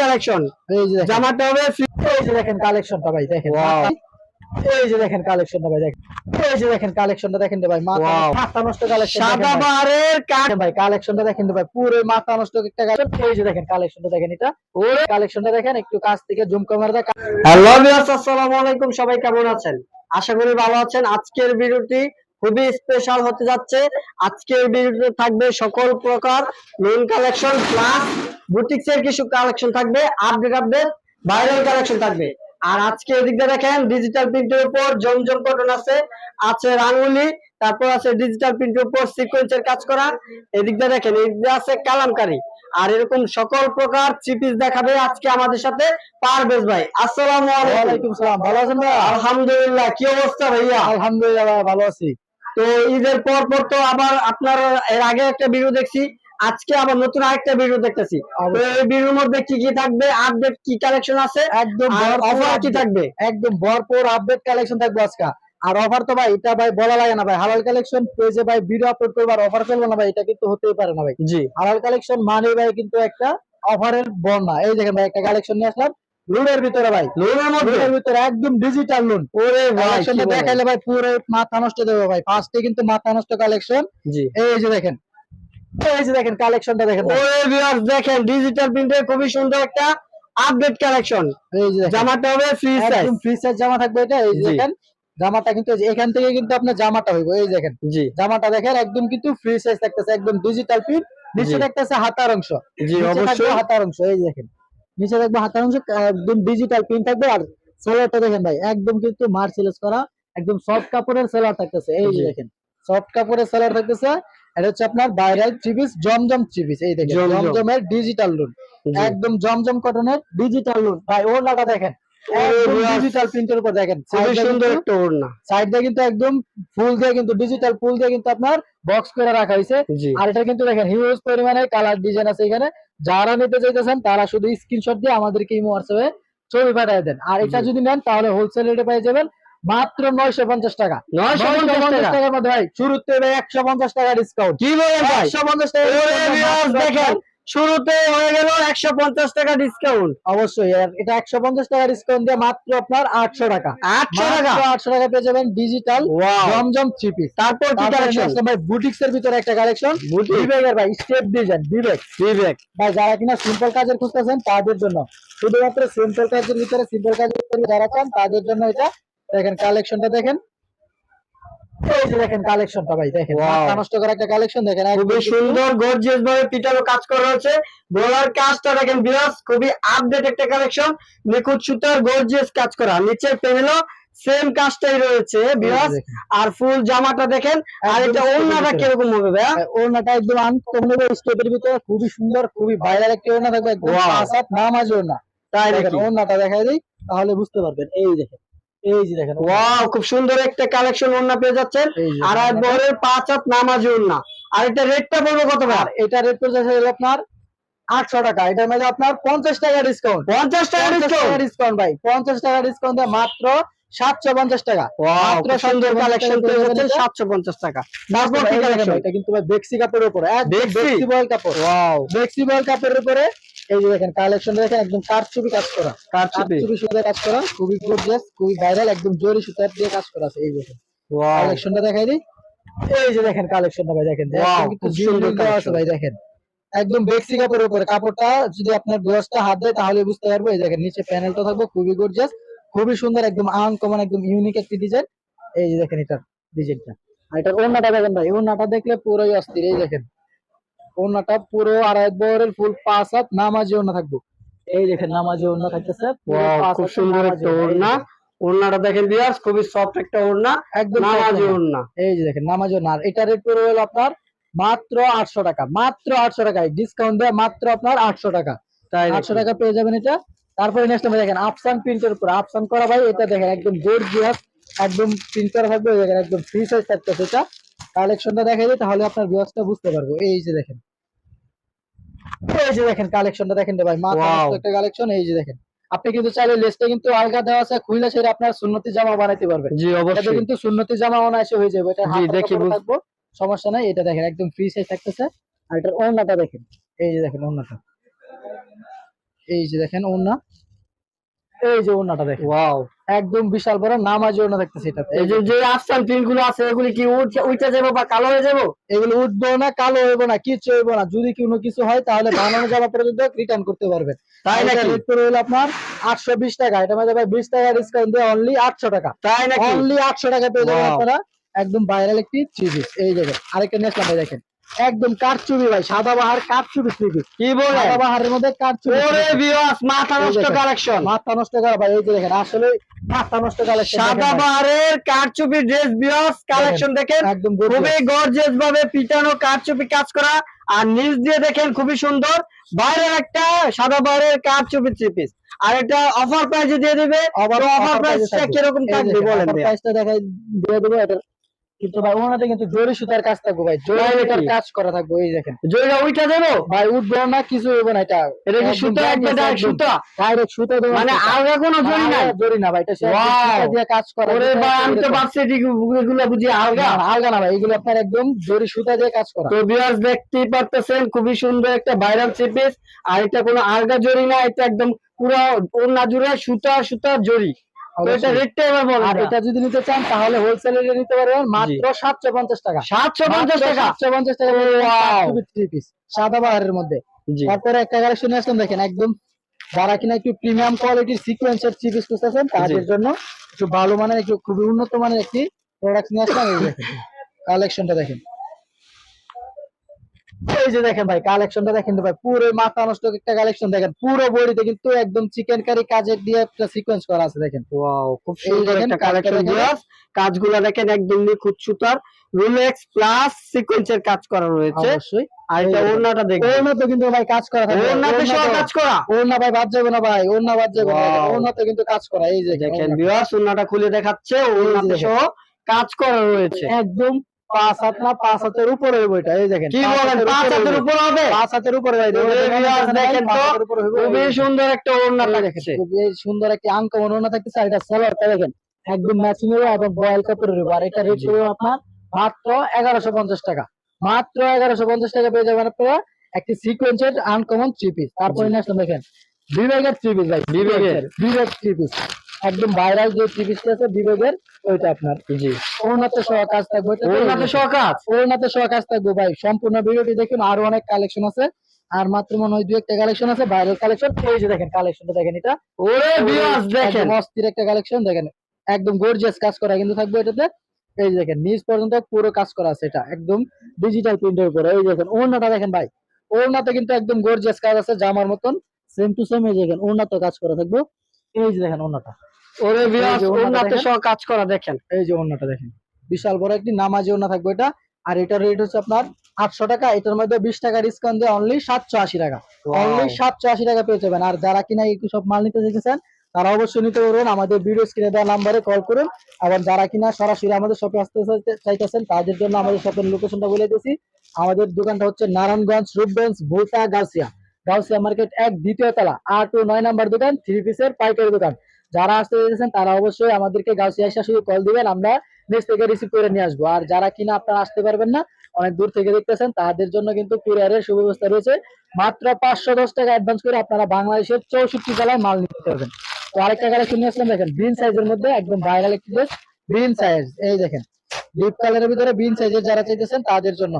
Collection. এই যে জামাটা হবে এই যে দেখেন কালেকশনটা ভাই দেখেন। এই যে দেখেন কালেকশনটা ভাই দেখেন। এই যে দেখেন কালেকশনটা দেখেন ভাই মাথা নষ্ট কালেকশন সাদা বাহারের কাঠ ভাই কালেকশনটা দেখেন ভাই পুরো মাথা নষ্ট একটা কালেকশন। এই যে দেখেন কালেকশনটা দেখেন এটা। ওরে কালেকশনটা দেখেন একটু কাছ থেকে জুম ক্যামেরা হ্যালো ভিউয়ার্স আসসালামু আলাইকুম সবাই কেমন আছেন? আশা করি ভালো আছেন। আজকের ভিডিওটি খুবই স্পেশাল হতে যাচ্ছে। আজকের ভিডিওতে থাকবে সকল প্রকার মেন কালেকশন প্লাস বুটিক্স এর কিছু কালেকশন থাকবে আপডেট আপডেট ভাইরাল কালেকশন থাকবে। আর আজকে এদিকটা দেখেন ডিজিটাল প্রিন্টের উপর জমজম কটন আছে আছে রাঙ্গুলি তারপর আছে ডিজিটাল প্রিন্টের উপর সিকোয়েন্সের কাজ করা। এদিকটা দেখেন এদিকে আছে কালামকারি। আর এরকম সকল প্রকার চিপিস দেখাবে আজকে আমাদের সাথে পারভেজ ভাই। আসসালামু আলাইকুম। ওয়ালাইকুম সালাম। ভালো আছেন ভাই আলহামদুলিল্লাহ কি অবস্থা ভাইয়া? আলহামদুলিল্লাহ ভালো আছি। তো ঈদের পর পর তো আবার আপনার এর আগে একটা ভিডিও দেখছি আজকে আবার নতুন আরেকটা ভিডিও দেখতেছি। এই ভিডিওর মধ্যে কি কি থাকবে আপডেট কি কালেকশন আছে একদম ভরপুর অফার কি থাকবে? একদম ভরপুর আপডেট কালেকশন থাকবে আজকে। আর অফার তো ভাই এটা ভাই বলা লাগে না ভাই হালাল কালেকশন পেজে ভাই ভিডিও আপলোড করব আর অফার চলবে না ভাই এটা কিন্তু হতেই পারে না ভাই। জি। হালাল কালেকশন মানে ভাই কিন্তু একটা অফারের বন্যা। এই দেখেন ভাই একটা কালেকশন নিয়ে আসলাম লোনের ভিতরে ভাই। লোনের মধ্যে? ভিতরে একদম ডিজিটাল লোন ওরে ভাই দেখাইলে ভাই পুরো মাথা নষ্ট দেবে ভাই। ফার্স্টে কিন্তু মাথা নষ্ট কালেকশন জি। এই যে দেখেন। এই যে দেখেন কালেকশনটা দেখেন ওরে ভিউয়ার্স দেখেন ডিজিটাল প্রিন্টের খুবই সুন্দর একটা আপডেট কালেকশন এই যে জামাটা হবে ফ্রি সাইজ একদম ফ্রি সাইজ জামা থাকবে এটা। এই যে দেখেন জামাটা কিন্তু এখান থেকে কিন্তু আপনার জামাটা হইব। এই দেখেন। জি। জামাটা দেখেন একদম কিন্তু ফ্রি সাইজ থাকতেছে একদম ডিজিটাল প্রিন্ট নিচে। থাকতেছে হাতার অংশ। জি অবশ্যই। হাতার অংশ। এই দেখেন। নিচে দেখব হাতার অংশ একদম ডিজিটাল প্রিন্ট থাকবে আর সেলারটা দেখেন ভাই একদম কিন্তু মার্সেলেস করা একদম সফট কাপড়ের সেলার থাকতেছে এই যে দেখেন সফট কাপড়ের সেলার থাকতেছে এটা হচ্ছে আপনার বাইরের চিপিস জমজম চিপিস এই দেখেন জমজম। জমজমের ডিজিটাল লুন। একদম জমজম কটনের ডিজিটাল লুন ভাই ওড়নাটা দেখেন। ডিজিটাল প্রিন্টের উপর দেখেন। খুবই সুন্দর একটা ওড়না। সাইড কিন্তু একদম ফুল দিয়ে কিন্তু ডিজিটাল ফুল দিয়ে কিন্তু আপনার বক্স করে রাখা হয়েছে আর এটা কিন্তু দেখেন হিউজ পরিমাণে কালার ডিজাইন আছে এখানে। যারা নিতে চাইতেছেন তারা শুধু স্ক্রিনশট দিয়ে আমাদেরকে ইমো হোয়াটসঅ্যাপে ছবি পাঠিয়ে দেন। আর এটা যদি নেন তাহলে হোলসেল রেটে পেয়ে যাবেন মাত্র নয়শো পঞ্চাশ টাকা। নয়শো পঞ্চাশ টাকার মধ্যে ভাই শুরুতে একশো পঞ্চাশ টাকা ডিসকাউন্ট কি বলেন ভাই? একশো পঞ্চাশ টাকা দেখেন। শুরুতে হয়ে গেল একশো পঞ্চাশ টাকা ডিসকাউন্ট অবশ্যই এটা একশো পঞ্চাশ টাকা ডিসকাউন্ট দিয়ে মাত্র আপনার আটশো টাকা। আটশো টাকা? আটশো টাকা পেয়ে যাবেন ডিজিটাল জমজম থ্রি পিস তারপর ভাই বুটিক্স এর ভিতরে একটা কালেকশন। বিবেকের ভাই স্টেপ ডিজাইন বিবেক। বিবেক। ভাই যারা কিনা সিম্পল কাজের খুঁজতেছেন তাদের জন্য। শুধুমাত্র সিম্পল কাজের ভিতরে সিম্পল কাজের ভিতরে যারা চান তাদের জন্য এটা। দেখেন কালেকশনটা দেখেন। এই যে দেখেন কালেকশনটা ভাই দেখেন নষ্ট করা একটা কালেকশন দেখেন খুবই সুন্দর গর্জিয়াস ভাবে পিটানো কাজ করা হয়েছে। ডলার কাজটা দেখেন বিরাজ খুবই আপডেট একটা কালেকশন। নিখুঁত সুতার গর্জিয়াস কাজ করা। নিচের প্যানেলও সেম কাজটাই রয়েছে বিরাজ আর ফুল জামাটা দেখেন আর এটা ওড়নাটা। কীরকম হবে ভাইয়া? ওড়নাটা একদম স্টেপের ভিতরে খুবই সুন্দর খুবই ভাইরাল একটা ওড়না থাকবে একদম Wow. পাঁচ হাত নামাজ ওড়না। তাই দেখেন নাকি? ওড়নাটা দেখাই দিই তাহলে বুঝতে পারবেন। এই দেখেন এই যে দেখেন ওয়াও খুব সুন্দর একটা কালেকশন ওড়না পেয়ে যাচ্ছেন। আর এক বহরের পাঁচ হাত নামাজি ওড়না। আর এটা রেটটা বলব কত ভাই? এটা রেট হলো আপনার আটশো টাকা। এটার মধ্যে আপনার পঞ্চাশ টাকা ডিসকাউন্ট পঞ্চাশ টাকা ডিসকাউন্ট ভাই। পঞ্চাশ টাকা ডিসকাউন্ট মাত্র সাতশো পঞ্চাশ টাকা। মাত্র সুন্দর কালেকশন সাতশো পঞ্চাশ টাকা। তারপর তারপর কি কালেকশন এটা কিন্তু ভাই বেক্সি কাপড়ের উপরে। কাপড় ওয়াও কাপড়ের উপরে এই যে দেখেন কালেকশন দেখেন একদম কারচুপি কাজ করা। কারচুপি? কাজ করা খুবই গর্জিয়াস খুবই ভাইরাল একদম জরি সুতার দিয়ে কাজ করা আছে এই দেখেন। কালেকশনটা দেখাই দিই। এই যে দেখেন কালেকশনটা ভাই দেখেন। ভাই দেখেন। একদম বেক্সি কাপড়ের উপরে। কাপড়টা যদি আপনার ব্লাউজটা হাত দেয় তাহলে বুঝতে পারব। এই দেখেন নিচে প্যানেলটা থাকবে খুবই গর্জিয়াস খুবই সুন্দর একদম আনকমন একদম ইউনিক একটি ডিজাইন এই যে দেখেন এটার ডিজাইনটা আর এটার ওড়নাটা দেখেন ভাই ওড়নাটা দেখলে পুরোই অস্থির এই দেখেন। ওড়নাটা পুরো আড়াই বরের ফুল পাঁচ হাত নামাজি ওড়না থাকব। এই দেখেন নামাজি ওড়না থাকতেছে খুব সুন্দর একটা ওড়না। ওড়না ওড়নাটা দেখেন খুবই সফট একটা ওড়না একদম নামাজি ওড়না। ওড়না। এই যে দেখেন নামাজ না এটা রেট পড়বে হলো আপনার মাত্র আটশো টাকা মাত্র আটশো টাকায়। ডিসকাউন্ট দেয় মাত্র আপনার আটশো টাকা। তাই আটশো টাকা পেয়ে যাবেন এটা। তারপরে নেক্সট দেখেন আফসান প্রিন্টের উপর। আফসান করা ভাই এটা দেখেন একদম গর্জিয়াস একদম প্রিন্ট করা থাকবে দেখেন একদম ফ্রি সাইজ থাকতেছে এটা। কালেকশনটা দেখাই দিই তাহলে আপনার ভিউয়ার্সটা বুঝতে পারব। এই যে দেখেন। এই যে দেখেন কালেকশনটা দেখেন ভাই Wow. একটা কালেকশন এই যে দেখেন। আপনি কিন্তু চাইলে লেসটা কিন্তু আলগা দেওয়া আছে খুইলা সেটা আপনার সুন্নতি জামা বানাইতে পারবেন। জি অবশ্যই। কিন্তু সুন্নতি জামা অনায়াসে হয়ে যাবে। এটা জি, দেখি কাপড় বুঝ- থাকব সমস্যা নাই। এটা দেখেন একদম ফ্রি সাইজ থাকতেছে। আর এটার ওড়নাটা দেখেন। এই যে দেখেন ওড়নাটা। এই যে দেখেন ওড়না। এই যে দেখেন। ওয়াও একদম বিশাল বড় নামাজি ওড়না দেখতেছি এটাতে এই যে যে আফসান প্রিন্টগুলো আছে এগুলি কি উঠে- যাব বা কালো হয়ে যাব? এগুলো উঠবো না কালো হইবো না কিচ্ছু হইবো না। যদি কোনো কিছু হয় তাহলে বানানো যাওয়া পর্যন্ত রিটার্ন করতে পারবেন। তাই এটা নাকি? রেট করে হলো আপনার আটশো বিশ টাকা। এটা মধ্যে ভাই বিশ টাকা ডিসকাউন্ট দিয়ে অনলি আটশো টাকা। তাই নাকি? অনলি আটশো টাকা পেয়ে যাবেন আপনারা। একদম ভাইরাল একটি থ্রি এই দেখেন আরেকটা নিয়ে আসলাম ভাই দেখেন। একদম কারচুবি ভাই সাদা বাহার কারচুবি থ্রি কি বলে? সাদা বাহারের মধ্যে কারচুবি ওরে ভিউয়ার্স মাথা নষ্ট কালেকশন মাথা নষ্ট করা ভাই এই যে দেখেন আসলে মাথা নষ্ট কালেকশন সাদা বাহারের কারচুপি ড্রেস ভিউয়ার্স কালেকশন দেখেন। একদম খুবই গর্জিয়াস ভাবে পিটানো কারচুপি কাজ করা। আর নিচ দিয়ে দেখেন খুবই সুন্দর। বাইরের একটা সাদা বাইরের কারচুপি থ্রি পিস আর এটা অফার প্রাইসে দিয়ে দিবে। অফার প্রাইসটা কীরকম থাকবে বলেন। প্রাইসটা দেখাই দিয়ে দেবো এটা কিন্তু ভাই ওনাতে কিন্তু জরি সুতার কাজ থাকব ভাই। জরি কাজ করা থাকব এই দেখেন। জয়টা উইটা দেবো? ভাই উঠবে না কিছু হবে না এটা এটা কি সুতা direct সুতা? ডাইরেক্ট সুতা দেবো। মানে আলাদা কোনো জরি নাই? জরি না ভাই এটা! সুতা দিয়ে কাজ করা ওরে ভাই আমি তো ভাবছি এগুলো বুঝি আলগা? না, না, আলগা না ভাই এগুলো আপনার একদম জরি সুতা দিয়ে কাজ করা। তো ভিউয়ার্স দেখতেই পারতেছেন খুবই সুন্দর একটা ভাইরাল থ্রি আর এটা কোনো আলগা জরি না এটা একদম পুরো ওড়না জুড়ে সুতা সুতা জরি। এটা অবশ্যই। রেটটা এবার বলেন আর এটা যদি নিতে চান তাহলে হোলসেলে নিতে পারবেন মাত্র টাকা। টাকা? টাকা পিস সাদা বাহারের মধ্যে। তারপরে একটা কালেকশন আসলাম দেখেন একদম যারা কিনা একটু প্রিমিয়াম কোয়ালিটির সিকোয়েন্সের থ্রি পিস খুঁজতেছেন তাদের জন্য একটু ভালো মানের একটু খুবই উন্নত মানের একটি প্রোডাক্ট নিয়ে আসলাম। কালেকশনটা দেখেন। এই যে দেখেন ভাই কালেকশনটা দেখেন তো ভাই পুরো মাথা নষ্ট একটা কালেকশন দেখেন পুরো বডিতে কিন্তু একদম চিকেন কারি কাজের দিয়ে একটা সিকোয়েন্স করা আছে দেখেন ওয়াও খুব সুন্দর একটা কালেকশন। ভিউয়ার্স কাজগুলো দেখেন একদম নিখুঁত সুতার রুলেক্স প্লাস সিকোয়েন্সের কাজ করা রয়েছে অবশ্যই আর এটা এই দেখেন। ওড়নাটা দেখবেন ওড়নাতে কিন্তু ভাই কাজ করা থাকবে ওড়নাতে ওড়নাতেও- কাজ করা ওড়না ভাই বাদ যাবে না ভাই ওড়না বাদ যাবে না! ওড়নাতে কিন্তু কাজ করা এই যে দেখেন ওড়না। ভিউয়ার্স ওড়নাটা খুলে দেখাচ্ছে ওড়নাতে। সহ কাজ করা রয়েছে একদম পাঁচ হাত না পাঁচ হাতের উপরে এটা এই দেখেন কি বলেন পাঁচ হাতের। উপর হবে পাঁচ হাতের উপরে দেখেন, তো, উপরে খুবই সুন্দর একটা ওড়না থাকছে খুবই সুন্দর একটি আঙ্কমন ওড়না থাকতেছে আর এটা সালোয়ারটা দেখেন একদম ম্যাচিং হবে এবং বয়েল কাপড়ের আর এটা রেট। আপনার মাত্র এগারোশো পঞ্চাশ টাকা মাত্র এগারোশো পঞ্চাশ টাকা পেয়ে যাবেন আপনারা একটি সিকোয়েন্সের আনকমন থ্রি পিস তারপরে। নেক্সট দেখেন বিবেকের থ্রি পিস ভাই বিবেকের। বিবেক থ্রি পিস একদম ভাইরাল যে থ্রি আছে বিবেকের ওইটা আপনার। জি। ওড়নাতে সহ কাজ থাকবে ওড়নাতে সহ কাজ? ওড়নাতে সহ কাজ থাকবে ভাই। সম্পূর্ণ ভিডিওটি দেখুন আরও অনেক কালেকশন আছে। আর মাত্র মনে হয় দু একটা কালেকশন আছে ভাইরাল কালেকশন এই যে দেখেন কালেকশনটা দেখেন এটা। ওরে ভিউয়ার্স দেখেন। অস্থির একটা কালেকশন দেখেন। একদম গর্জিয়াস কাজ করা কিন্তু থাকবে এটাতে। এই যে দেখেন নিচ পর্যন্ত পুরো কাজ করা আছে এটা একদম ডিজিটাল প্রিন্টের উপরে। এই দেখেন ওড়নাটা দেখেন ভাই। ওড়নাতে কিন্তু একদম গর্জিয়াস কাজ আছে জামার মতন। সেম টু সেম এই দেখেন ওড়নাতে কাজ করা থাকবে। এই যে দেখেন ওড়নাটা। ওরে ভিউয়ার্স এই দেখেন। সহ কাজ করা দেখেন। এই যে ওড়নাটা দেখেন। বিশাল বড় একটি নামাজি ওড়না থাকবে এটা। আর এটার রেট হচ্ছে আপনার আটশো টাকা। এটার মধ্যে বিশ টাকা ডিসকাউন্ট দিয়ে অনলি সাতশো আশি টাকা। অনলি সাতশো আশি টাকা পেয়ে যাবেন। আর যারা কিনা একটু সব মাল নিতে দেখেছেন তারা অবশ্যই নিতে পারবেন। আমাদের ভিডিও স্ক্রিনে দেওয়া নাম্বারে কল করুন। আবার যারা কিনা সরাসরি আমাদের শপে আসতে চাইতেছেন তাদের জন্য আমাদের শপের লোকেশনটা বলে দিয়েছি। আমাদের দোকানটা হচ্ছে নারায়ণগঞ্জ রূপগঞ্জ ভুলতা গাউসিয়া। গাউসিয়া মার্কেট এক দ্বিতীয় তলা আট ও নয় নাম্বার দোকান থ্রি পিসের পাইকারি দোকান। যারা আসতে চাইতেছেন তারা অবশ্যই আমাদেরকে গাউসিয়া এসে শুধু কল দিবেন, আমরা নিচ থেকে রিসিভ করে নিয়ে আসব। আর যারা কিনা আপনারা আসতে পারবেন না, অনেক দূর থেকে দেখতেছেন, তাদের জন্য কিন্তু কুরিয়ারের সুব্যবস্থা রয়েছে। মাত্র পাঁচশো দশ টাকা অ্যাডভান্স করে আপনারা বাংলাদেশের চৌষট্টি জেলায় মাল নিতে পারবেন। তো আরেকটা কালেকশন নিয়ে আসলাম, দেখেন বিন সাইজের মধ্যে একদম ভাইরাল একটি ড্রেস বিন সাইজ এই দেখেন ডিপ কালারের ভিতরে বিন সাইজের যারা চাইতেছেন, তাদের জন্য।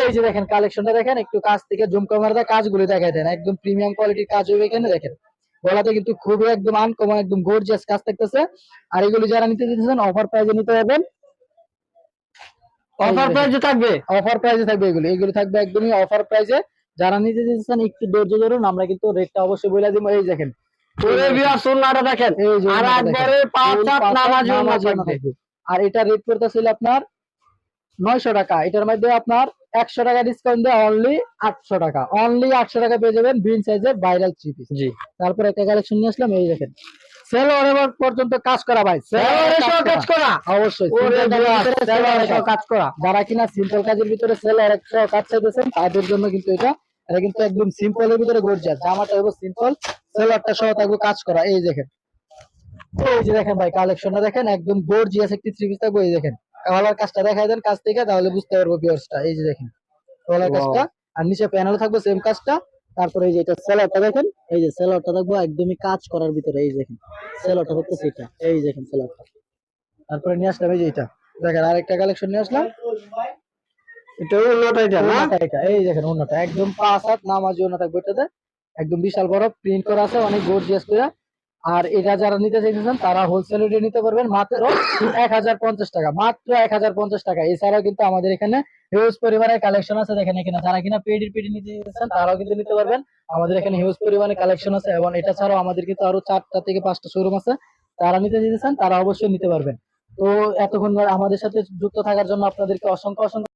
এই যে দেখেন কালেকশনটা দেখেন, একটু কাজ থেকে জুম ক্যামেরাতে কাজগুলো দেখাই দেন, একদম প্রিমিয়াম কোয়ালিটির কাজ হবে এখানে, দেখেন। গলাতে কিন্তু খুবই একদম আনকমন একদম গর্জিয়াস কাজ থাকতেছে। আর এগুলি যারা নিতে চাইতেছেন অফার প্রাইজে নিতে পারবেন। অফার প্রাইসে থাকবে? অফার প্রাইজে থাকবে এগুলো। এগুলো থাকবে একদমই অফার প্রাইজে যারা নিতে চাইতেছেন একটু ধৈর্য ধরুন আমরা কিন্তু রেটটা অবশ্যই বলে দিব। এই দেখেন। দেখেন। আর একবারে পাঁচ নামাজি। আর এটা রেট করতেছিল আপনার নয়শো টাকা। এটার মধ্যে আপনার একশো টাকা ডিসকাউন্ট দিয়ে অনলি আটশো টাকা। অনলি আটশো টাকা পেয়ে যাবেন বিন সাইজের ভাইরাল পিস জি। তারপর একটা কালেকশন নিয়ে আসলাম এই দেখেন। পর্যন্ত কাজ করা ভাই। কাজ করা। অবশ্যই। কাজ করা। যারা কিনা সিম্পল কাজের ভিতরে একটা কাজ চাইতেছেন তাদের জন্য কিন্তু এটা এটা কিন্তু একদম সিম্পল এর ভিতরে গর্জিয়াস জামাটা হলো সিম্পল সেলারটা সহ থাকবে কাজ করা। এই দেখেন। এই যে দেখেন ভাই কালেকশনটা দেখেন একদম গর্জিয়াস একটি থ্রি পিস থাকবে এই দেখেন। কলার কাজটা দেখাই দেন কাজ থেকে তাহলে বুঝতে পারব ভিউয়ার্সটা এই যে দেখেন Wow. কাজটা আর নিচে প্যানেল থাকবে সেম কাজটা। তারপরে এই যে এটা সেলারটা দেখেন এই যে সেলারটা দেখব একদমই কাজ করার ভিতরে এই দেখেন সেলারটা দেখতেছি এটা এই দেখেন সেলারটা তারপরে নিয়ে আসলাম এই যে এটা। দেখেন আরেকটা কালেকশন নিয়ে আসলাম। এটা উন্নত এটা না? এটা এই দেখেন ওড়নাটা একদম পাঁচ হাত নামাজি ওড়না থাকবে এটাতে। একদম বিশাল বড় প্রিন্ট করা আছে অনেক গর্জিয়াস করে। আর এটা যারা নিতে চাইতেছেন, তারা হোলসেল রেটে নিতে পারবেন মাত্র এক হাজার পঞ্চাশ টাকা, মাত্র এক হাজার পঞ্চাশ টাকা। এছাড়াও কিন্তু আমাদের এখানে হিউজ পরিমাণের কালেকশন আছে। দেখেন এখানে যারা কিনা পেডির পেডি নিতে চাইতেছেন, তারাও কিন্তু নিতে পারবেন। আমাদের এখানে হিউজ পরিমাণে কালেকশন আছে এবং এটা ছাড়াও আমাদের কিন্তু আরও চারটা থেকে পাঁচটা শোরুম আছে। তারা নিতে চাইতেছেন, তারা অবশ্যই নিতে পারবেন। তো এতক্ষণ আমাদের সাথে যুক্ত থাকার জন্য আপনাদেরকে অসংখ্য অসংখ্য